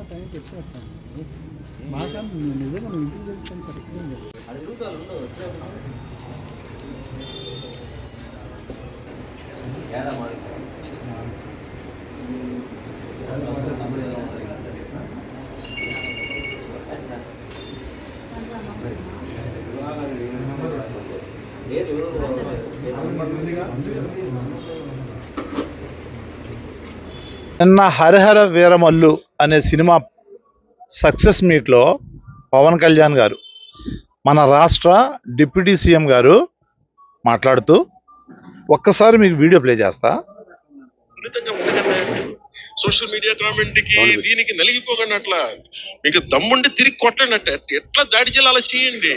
ఆ టైం చెప్పేస్తాను. మాట్లాడు నిజంగా నువ్వు ఇంటికి తెలుస్తాను లేదు. నిన్న హరిహర వీరమల్లు అనే సినిమా సక్సెస్ మీట్లో పవన్ కళ్యాణ్ గారు మన రాష్ట్ర డిప్యూటీ సీఎం గారు మాట్లాడుతూ ఒక్కసారి మీకు వీడియో ప్లే చేస్తా. సోషల్ మీడియా కామెంట్కి దీనికి నలిగిపోకండి అట్లా మీకు దమ్ముండి తిరిగి కొట్టండి అట్ట ఎట్లా దాడి చేయాలి అలా చేయండి.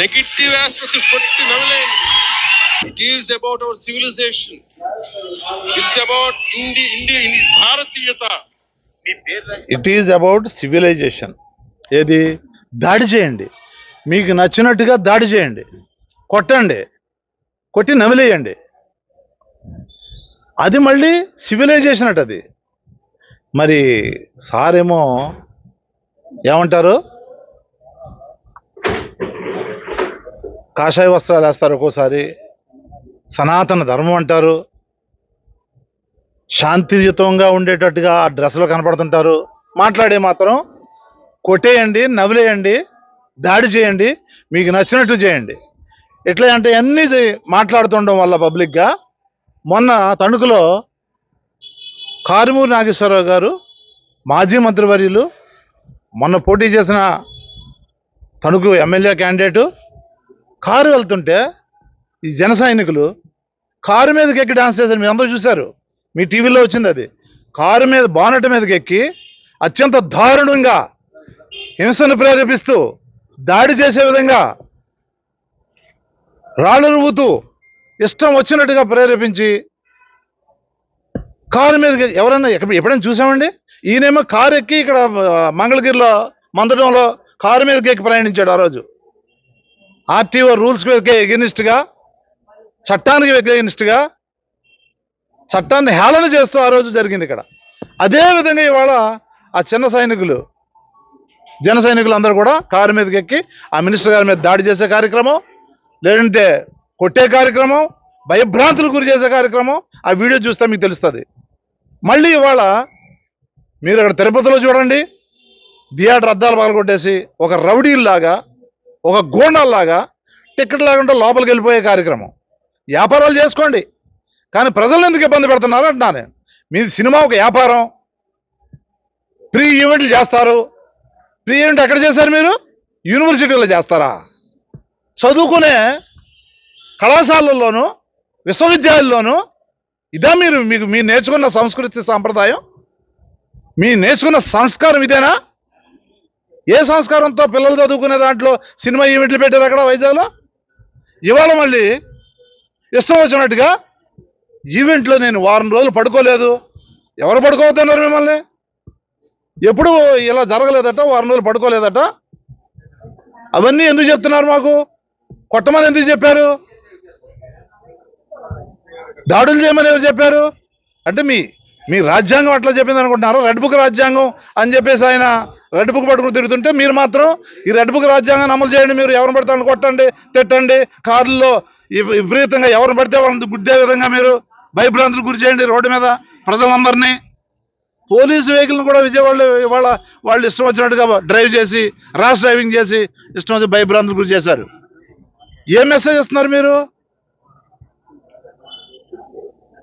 నెగిటివ్ ఆస్పెక్ట్స్ కొట్టి నవ్వలేండి it is about our civilisation it's about Indi Indi Bharatiyata it is about civilisation ఏది? దాడి చేయండి. మీకు నచ్చినట్టుగా దాడి చేయండి. కొట్టండి. కొట్టి నమిలేయండి. అది మళ్ళీ సివిలైజేషన్ అట అది. మరి సార్ ఏమో ఏమంటారు? కాషాయ వస్త్రాలు వేస్తారు ఒక్కోసారి. సనాతన ధర్మం అంటారు. శాంతియుతంగా ఉండేటట్టుగా ఆ డ్రెస్సులో కనపడుతుంటారు. మాట్లాడే మాత్రం కొట్టేయండి నవ్వులేయండి దాడి చేయండి మీకు నచ్చినట్టు చేయండి. ఎట్లా అంటే అన్నీ మాట్లాడుతుండడం వల్ల పబ్లిక్గా. మొన్న తణుకులో కారుమూరి నాగేశ్వరరావు గారు మాజీ మంత్రివర్యులు మొన్న పోటీ చేసిన తణుకు ఎమ్మెల్యే క్యాండిడేటు కారు వెళ్తుంటే ఈ జన సైనికులు కారు మీదకి ఎక్కి డాన్స్ చేశారు మీరు అందరూ చూశారు. మీ టీవీలో వచ్చింది అది. కారు మీద బానట మీదకి ఎక్కి అత్యంత దారుణంగా హింసను ప్రేరేపిస్తూ దాడి చేసే విధంగా రాళ్ళు రువ్వుతూ ఇష్టం వచ్చినట్టుగా ప్రేరేపించి కారు మీదకి ఎవరైనా ఎక్కడ ఎప్పుడైనా చూసామండి? ఈయనేమో కారు ఎక్కి ఇక్కడ మంగళగిరిలో మందడంలో కారు మీదకి ఎక్కి ప్రయాణించాడు ఆ రోజు. ఆర్టీఓ రూల్స్ మీదకి ఎగెనిస్ట్గా చట్టానికి ఎగనిస్ట్గా చట్టాన్ని హేళన చేస్తూ ఆ రోజు జరిగింది ఇక్కడ. అదేవిధంగా ఇవాళ ఆ చిన్న సైనికులు జన సైనికులు అందరూ కూడా కారు మీదకి ఎక్కి ఆ మినిస్టర్ గారి మీద దాడి చేసే కార్యక్రమం లేదంటే కొట్టే కార్యక్రమం భయభ్రాంతులు గురి చేసే కార్యక్రమం ఆ వీడియో చూస్తే మీకు తెలుస్తుంది. మళ్ళీ ఇవాళ మీరు అక్కడ తిరుపతిలో చూడండి థియేటర్ అద్దాలు పగలగొట్టేసి ఒక రౌడీల్లాగా ఒక గోండాల్లాగా టికెట్ లేకుండా లోపలికి వెళ్ళిపోయే కార్యక్రమం. వ్యాపారాలు చేసుకోండి. కానీ ప్రజలను ఎందుకు ఇబ్బంది పెడుతున్నారు అంటున్నా నేను. మీ సినిమా ఒక వ్యాపారం. ప్రీ ఈవెంట్లు చేస్తారు. ప్రీ ఈవెంట్ ఎక్కడ చేశారు మీరు? యూనివర్సిటీలో చేస్తారా? చదువుకునే కళాశాలల్లోనూ విశ్వవిద్యాలయంలోనూ ఇదా మీరు మీకు మీరు నేర్చుకున్న సంస్కృతి సాంప్రదాయం? మీ నేర్చుకున్న సంస్కారం ఇదేనా? ఏ సంస్కారంతో పిల్లలు చదువుకునే దాంట్లో సినిమా ఈవెంట్లు పెట్టారు అక్కడ వైజాగ్లో? ఇవాళ మళ్ళీ ఇష్టం వచ్చినట్టుగా ఈవెంట్లో నేను వారం రోజులు పడుకోలేదు. ఎవరు పడుకోవద్దన్నారు మిమ్మల్ని? ఎప్పుడు ఇలా జరగలేదట వారం రోజులు పడుకోలేదట? అవన్నీ ఎందుకు చెప్తున్నారు మాకు? కొట్టమని ఎందుకు చెప్పారు? దాడులు చేయమని ఎవరు చెప్పారు? అంటే మీ మీ రాజ్యాంగం అట్లా చెప్పింది అనుకుంటున్నారు రెడ్ బుక్ రాజ్యాంగం అని చెప్పేసి ఆయన రెడ్ బుక్ పట్టుకుని తిరుగుతుంటే మీరు మాత్రం ఈ రెడ్ బుక్ రాజ్యాంగాన్ని అమలు చేయండి మీరు ఎవరిని పడితే కొట్టండి తిట్టండి కారుల్లో విపరీతంగా ఎవరిని పడితే వాళ్ళని గుద్దే విధంగా మీరు భయభ్రాంతులు గురి చేయండి రోడ్డు మీద ప్రజలందరినీ. పోలీసు వెహికల్ని కూడా విజయవాడలో ఇవాళ వాళ్ళు ఇష్టం వచ్చినట్టుగా డ్రైవ్ చేసి ర్యాష్ డ్రైవింగ్ చేసి ఇష్టం వచ్చి భయభ్రాంతులు గురి చేశారు. ఏ మెసేజ్ ఇస్తున్నారు మీరు?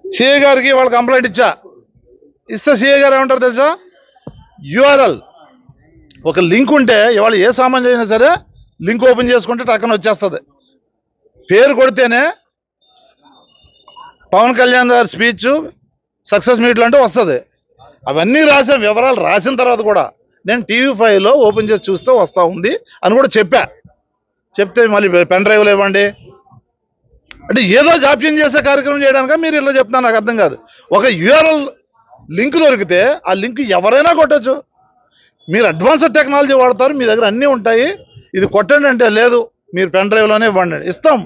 సిఏ గారికి వాళ్ళు కంప్లైంట్ ఇచ్చా. ఇస్తే సిఏ గారు ఏమంటారు తెలుసా? యుఆర్ఎల్ ఒక లింక్ ఉంటే ఇవాళ ఏ సామాన్యం అయినా సరే లింక్ ఓపెన్ చేసుకుంటే టక్కన వచ్చేస్తుంది. పేరు కొడితేనే పవన్ కళ్యాణ్ గారి స్పీచ్ సక్సెస్ మీట్లు అంటే వస్తుంది. అవన్నీ రాసాం వివరాలు రాసిన తర్వాత కూడా నేను టీవీ ఫైవ్లో ఓపెన్ చేసి చూస్తే వస్తూ ఉంది అని కూడా చెప్పా. చెప్తే మళ్ళీ పెన్ డ్రైవ్లు ఇవ్వండి. అంటే ఏదో జాప్యం చేసే కార్యక్రమం చేయడానిక మీరు ఇలా చెప్తున్నా నాకు అర్థం కాదు. ఒక యూఆర్ఎల్ లింక్ దొరికితే ఆ లింక్ ఎవరైనా కొట్టచ్చు. మీరు అడ్వాన్స్డ్ టెక్నాలజీ వాడతారు మీ దగ్గర అన్నీ ఉంటాయి. ఇది కొట్టండి అంటే లేదు మీరు పెన్ డ్రైవ్లోనే ఇవ్వండి. ఇస్తాం.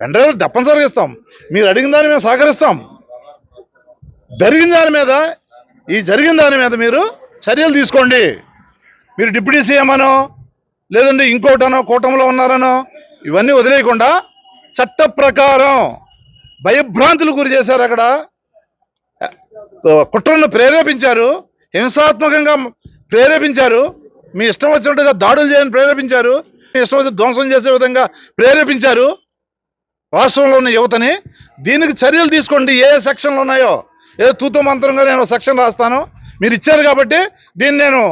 పెన్ డ్రైవ్ తప్పనిసరిగా ఇస్తాం. మీరు అడిగిన దాని మేము సహకరిస్తాం. జరిగిన దాని మీద ఈ జరిగిన దాని మీద మీరు చర్యలు తీసుకోండి. మీరు డిప్యూటీ సీఎం అనో లేదంటే ఇంకోటనో కూటమిలో ఉన్నారనో ఇవన్నీ వదిలేయకుండా చట్ట ప్రకారం భయభ్రాంతులు గురి చేశారు అక్కడ. కుట్రను ప్రేరేపించారు. హింసాత్మకంగా ప్రేరేపించారు. మీ ఇష్టం వచ్చినట్టుగా దాడులు చేయని ప్రేరేపించారు. మీ ఇష్టం వచ్చి ధ్వంసం చేసే విధంగా ప్రేరేపించారు. రాష్ట్రంలో ఉన్న యువతని దీనికి చర్యలు తీసుకోండి. ఏ సెక్షన్లు ఉన్నాయో ఏదో తూతు మంత్రంగా నేను సెక్షన్ రాస్తాను. మీరు ఇచ్చారు కాబట్టి దీన్ని నేను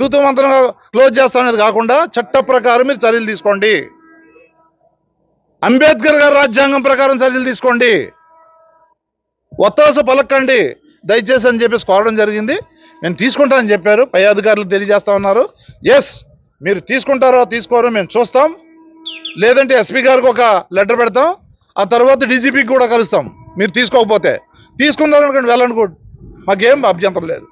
తూతు మంత్రంగా క్లోజ్ చేస్తాను అనేది కాకుండా చట్ట ప్రకారం మీరు చర్యలు తీసుకోండి. అంబేద్కర్ గారి రాజ్యాంగం ప్రకారం చర్యలు తీసుకోండి. ఒత్తాస పలకండి. దయచేసి అని చెప్పేసి కోరడం జరిగింది. మేము తీసుకుంటామని చెప్పారు. పై అధికారులు తెలియజేస్తా ఉన్నారు. ఎస్ మీరు తీసుకుంటారో తీసుకోరో మేము చూస్తాం. లేదంటే ఎస్పీ గారికి ఒక లెటర్ పెడతాం. ఆ తర్వాత డీజీపీకి కూడా కలుస్తాం. మీరు తీసుకోకపోతే. తీసుకున్నారనుకోండి వెళ్ళనుకోండి మాకేం అభ్యంతరం లేదు.